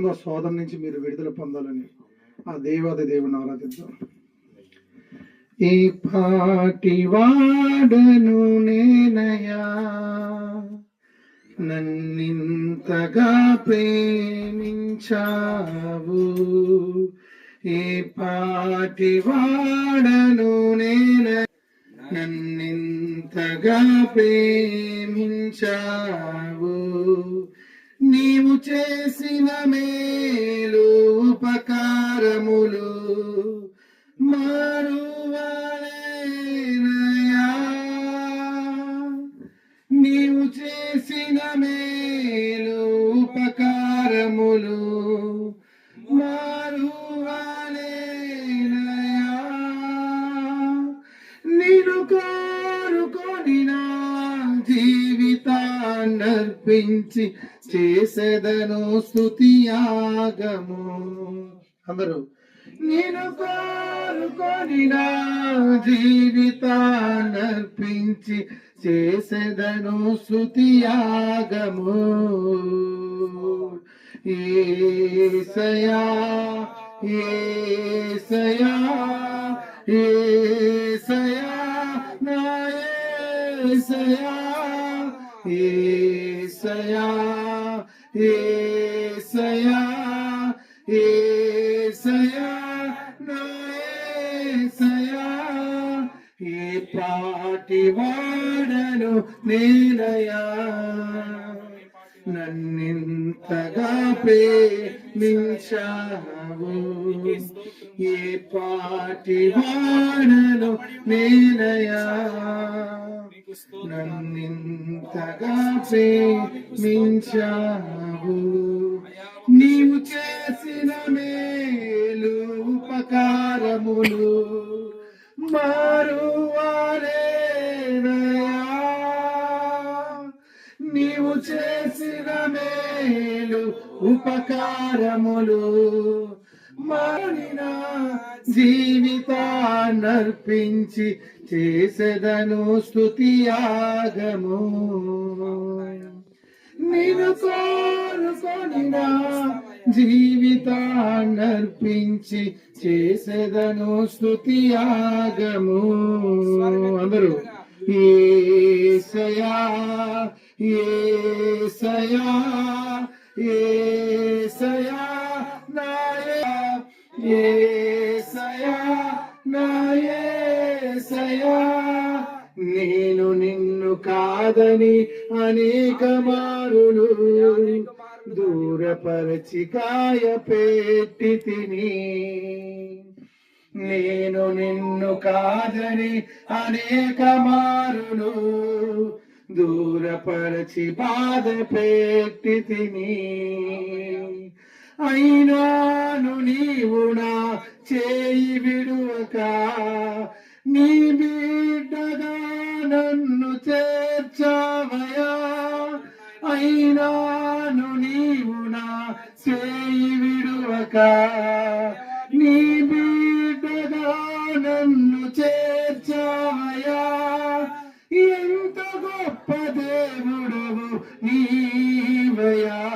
శోధన నుంచి మీరు విడుదల పొందాలని ఆ దేవాది దేవుని ఆరాధిద్దాం. ఈ పాటి వాడను నేనయా? నన్నింతగా ప్రేమించావు. ఈ పాటి వాడను నేన నన్నింతగా ప్రేమించావు. నీవు చేసిన మేలు ఉపకారములు మారువా అర్పించి చేసేదను స్థుతి యాగము. అందరూ నేను కోరుకొని నా జీవితానర్పించి చేసేదను స్థుతి స్తుతియాగము ఏసయా ఏసయా ఏసయా నా ఏసయా ఏ ఏసయా ఏసయా నా ఏసయా ఏ పాటి వాడను నేనయా నన్నింతగా ప్రేమించావు ఏ పాటి వాడను నేనయా నన్నింతగా ప్రేమించావు నీవు చేసిన మేలు ఉపకారములు మారువారేనయా. నీవు చేసిన మేలు ఉపకారములు మారిన జీవితాన్నర్పించి చేసెదను స్తుతియాగము నేను కోరుకొని నా జీవితాన్నర్పించి చేసెదను స్తుతియాగము అందరూ ఏసయా ఏసయా ఏ ఏసయా నాయసయా నేను నిన్ను కాదని అనేక మారులు దూరపరచి కాయ పెట్టి తిని నేను నిన్ను కాదని అనేక మారులు దూరపరచి బాధ పెట్టి తిని అయినాను నీవు నా చేయి విడువక. నీ బిడ్డగా నన్ను చేర్చావయా అయినాను నీవు నా చేయి విడువక. నీ బిడ్డగా నన్ను చేర్చావయా ఎంత గొప్ప దేవుడవు నీవయా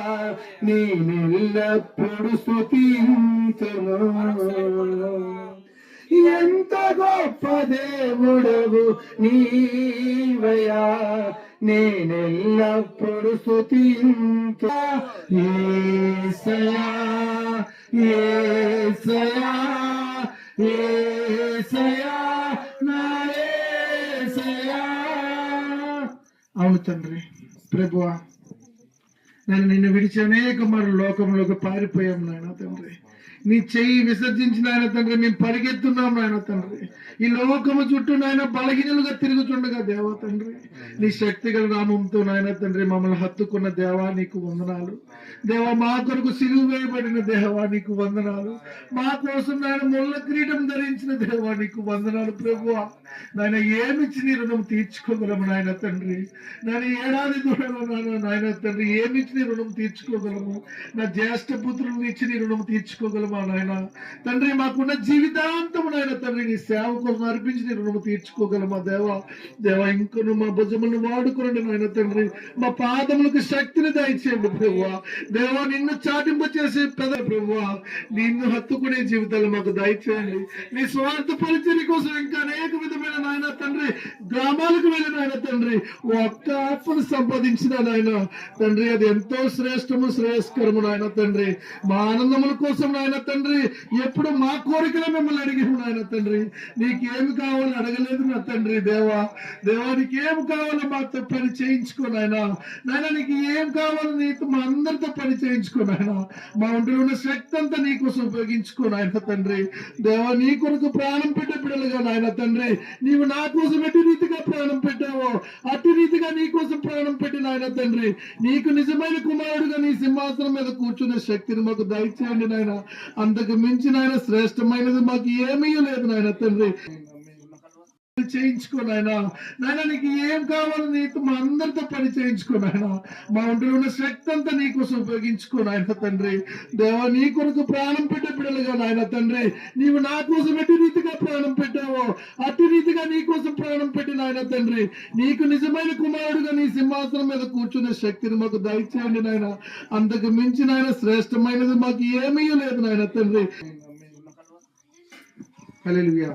నేనెల్లప్పుడు స్థుతింతును ఎంత గొప్ప దేవుడవు నీవయా నేనెల్లప్పుడు స్థుతింతు ఏసయా ఏసయా ఏసయా నా ఏసయా అవును తండ్రి ప్రభువా నేను నిన్ను విడిచి అనేక మరి లోకంలోకి పారిపోయాం నాయన తండ్రి. నీ చెయ్యి విసర్జించిన ఆయన తండ్రి మేము పరిగెత్తున్నాం నాయన తండ్రి. ఈ లోకము చుట్టూ నాయన బలహీనలుగా తిరుగుతుండగా దేవా తండ్రి. నీ శక్తిగల నామంతో నాయన తండ్రి మమ్మల్ని హత్తుకున్న దేవా నీకు వందనాలు. దేవా మా కొరకు సిలువు వేయబడిన దేవా నీకు వందనాలు. మా కోసం నాయన ముళ్ళ కిరీటం ధరించిన దేవా నీకు వందనాలు ప్రభువా. నాయన ఏమిచ్చి నీ రుణం తీర్చుకోగలము నాయన తండ్రి? నాయన ఏడాది దూరంలో నాయన నాయన తండ్రి ఏమిచ్చి నీ రుణం తీర్చుకోగలము? నా జ్యేష్ఠ పుత్రులను ఇచ్చి నీ రుణం తీర్చుకోగలము మా నాయన. తండ్రి మాకున్న జీవితాంతము నాయన తండ్రి నీ సేవ కోసం అర్పించి నీ రుణము తీర్చుకోగల మా దేవ? దేవ ఇంకను మా భుజములను వాడుకోండి నాయన తండ్రి. మా పాదములకు శక్తిని దయచేయండి ప్రభువా. దేవ నిన్ను చాటింపు చేసే పెద ప్రభువా. నిన్ను హత్తుకునే జీవితాలు మాకు దయచేయండి. నీ స్వార్థ పరిచయం కోసం ఇంకా అనేక విధమైన నాయన తండ్రి గ్రామాలకు వెళ్ళిన నాయన తండ్రి ఒక్క ఆత్మను సంపాదించిన నాయన తండ్రి. అది ఎంతో శ్రేష్టము శ్రేయస్కరము నాయన తండ్రి. మా ఆనందముల కోసం నాయన తండ్రి ఎప్పుడు మా కోరికలే మిమ్మల్ని అడిగాము నాయన తండ్రి. నీకేమి కావాలో అడగలేదు నా తండ్రి దేవా. దేవా నీకు కావాలో మాతో పని చేయించుకో నాయన. నాయన నీకు ఏం కావాలో నీకు మా అందరితో పని చేయించుకో నాయన. మా ఒంటిలో ఉన్న శక్తి అంతా నీ కోసం ఉపయోగించుకో నాయన తండ్రి. దేవా నీ కొరకు ప్రాణం పెట్టే బిడ్డలుగా నాయన తండ్రి. నీవు నా కోసం ఎటు రీతిగా ప్రాణం పెట్టావో అటు రీతిగా నీ కోసం ప్రాణం పెట్టిన ఆయన తండ్రి. నీకు నిజమైన కుమారుడుగా నీ సింహాసనం మీద కూర్చునే శక్తిని మాకు దయచేయండి నాయన. అంతకు మించి నాయన శ్రేష్టమైనది మాకు ఏమీ లేదు నాయన తండ్రి. చేయించుకో నాయన నీకు ఏం కావాలో నీతో మా అందరితో పని చేయించుకో నాయన మా ఒంటిలో ఉన్న శక్తి అంతా నీ కోసం ఉపయోగించుకో నాయన తండ్రి. దేవా నీ కొరకు ప్రాణం పెట్టే బిడ్డలుగా నాయన తండ్రి. నీవు నా కోసం ఎటు రీతిగా ప్రాణం పెట్టావో అటు రీతిగా నీ కోసం ప్రాణం పెట్టి నాయన తండ్రి. నీకు నిజమైన కుమారుడుగా నీ సింహాసనం మీద కూర్చునే శక్తిని మాకు దయచేయండి నాయన. అంతకు మించి నాయన శ్రేష్టమైనది మాకు ఏమీ లేదు నాయన తండ్రి. హల్లెలూయా.